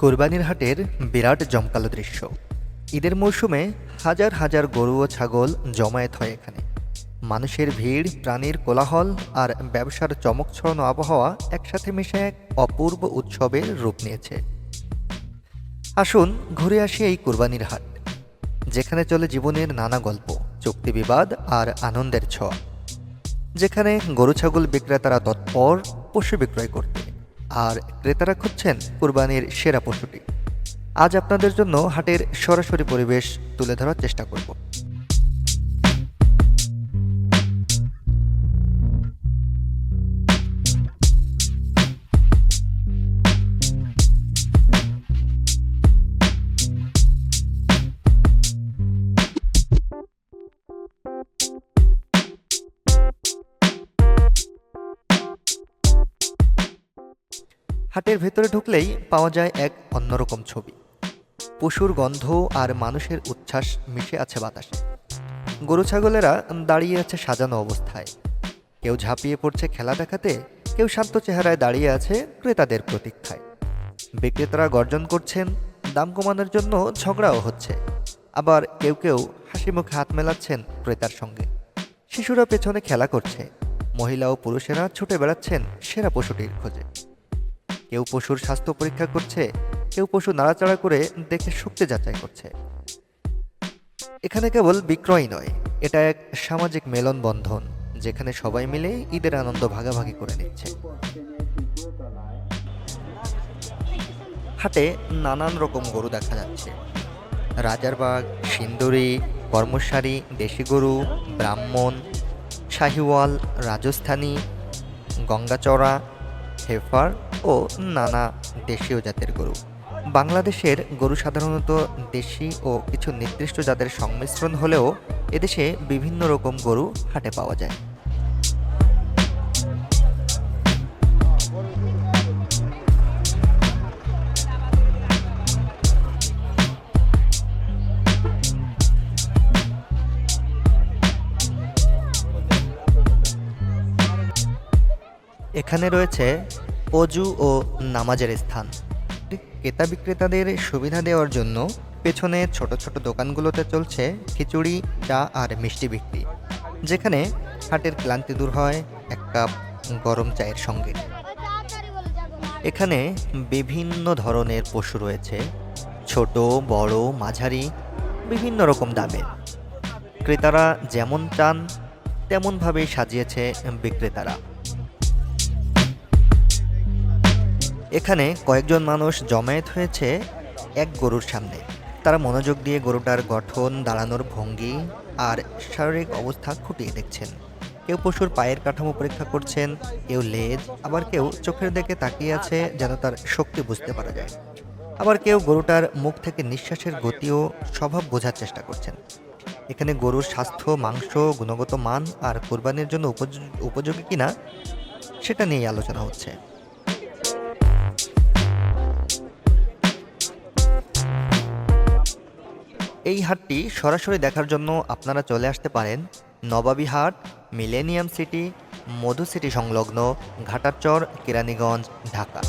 কোরবানির হাটের বিরাট জমকালো দৃশ্য। ঈদের মৌসুমে হাজার হাজার গরু ও ছাগল জমায়েত হয় এখানে। মানুষের ভিড়, প্রাণীর কোলাহল আর ব্যবসার চমক ছড়ানো আবহাওয়া একসাথে মিশে এক অপূর্ব উৎসবের রূপ নিয়েছে। আসুন ঘুরে আসি এই কোরবানির হাট, যেখানে চলে জীবনের নানা গল্প, চুক্তি বিবাদ আর আনন্দের ছোঁয়া, যেখানে গরু ছাগল বিক্রেতারা তৎপর পশু বিক্রয় করতে। আর ক্রেতারা খুঁজছেন কুরবানির সেরা পশুটি আজ আপনাদের জন্য হাটের সরাসরি পরিবেশ তুলে ধরার চেষ্টা করব। হাটের ভেতরে ঢুকলেই পাওয়া যায় এক অন্যরকম ছবি। পশুর গন্ধ আর মানুষের উচ্ছ্বাস মিশে আছে বাতাসে। গরু ছাগলেরা দাঁড়িয়ে আছে সাজানো অবস্থায়। কেউ ঝাঁপিয়ে পড়ছে খেলা দেখাতে, কেউ শান্ত চেহারায় দাঁড়িয়ে আছে ক্রেতাদের প্রতীক্ষায়। বিক্রেতারা গর্জন করছেন, দাম কমানোর জন্য ঝগড়াও হচ্ছে। আবার কেউ কেউ হাসি মুখে হাত মেলাচ্ছেন ক্রেতার সঙ্গে। শিশুরা পেছনে খেলা করছে। মহিলা ও পুরুষেরা ছুটে বেড়াচ্ছেন সেরা পশুটির খোঁজে। কেউ পশুর স্বাস্থ্য পরীক্ষা করছে, কেউ পশু নাড়াচাড়া করে দেখে শক্তি যাচাই করছে। এখানে কেবল বিক্রয় নয়, এটা এক সামাজিক মেলন বন্ধন যেখানে সবাই মিলে ঈদের আনন্দ ভাগাভাগি করে নিচ্ছে। হাটে নানান রকম গরু দেখা যাচ্ছে। রাজারবাগ সিন্দুরি, কর্মসারি, দেশি গরু, ব্রাহ্মণ, শাহিওয়াল, রাজস্থানী, গঙ্গাচড়া, হেফার ও নানা দেশীয় জাতের গরু। বাংলাদেশের গরু সাধারণত দেশি ও কিছু নির্দিষ্ট জাতের সংমিশ্রণ হলেও এদেশে বিভিন্ন রকম গরু হাটে পাওয়া যায়। এখানে রয়েছে অজু ও নামাজের স্থান। ক্রেতা বিক্রেতাদের সুবিধা দেওয়ার জন্য পেছনে ছোট ছোট দোকানগুলোতে চলছে খিচুড়ি, চা আর মিষ্টি বিক্রি, যেখানে হাটের ক্লান্তি দূর হয় এক কাপ গরম চায়ের সঙ্গে। এখানে বিভিন্ন ধরনের পশু রয়েছে, ছোট, বড়, মাঝারি, বিভিন্ন রকম দামের। ক্রেতারা যেমন চান তেমনভাবেই সাজিয়েছে বিক্রেতারা। এখানে কয়েকজন মানুষ জমায়েত হয়েছে এক গরুর সামনে। তারা মনোযোগ দিয়ে গরুটার গঠন, দাঁড়ানোর ভঙ্গি আর শারীরিক অবস্থা খুঁটিয়ে দেখছেন। কেউ পশুর পায়ের কাঠামো পরীক্ষা করছেন, কেউ লেজ, আবার কেউ চোখের দিকে তাকিয়ে আছে যেন তার শক্তি বুঝতে পারা যায়। আবার কেউ গরুটার মুখ থেকে নিঃশ্বাসের গতি ও স্বভাব বোঝার চেষ্টা করছেন। এখানে গরুর স্বাস্থ্য, মাংস, গুণগত মান আর কোরবানির জন্য উপযোগী কিনা সেটা নিয়েই আলোচনা হচ্ছে। এই হাটটি সরাসরি দেখার জন্য আপনারা চলে আসতে পারেন নবাবী হাট, মিলেনিয়াম সিটি, মধু সিটি সংলগ্ন ঘাটারচর, কেরানীগঞ্জ, ঢাকা।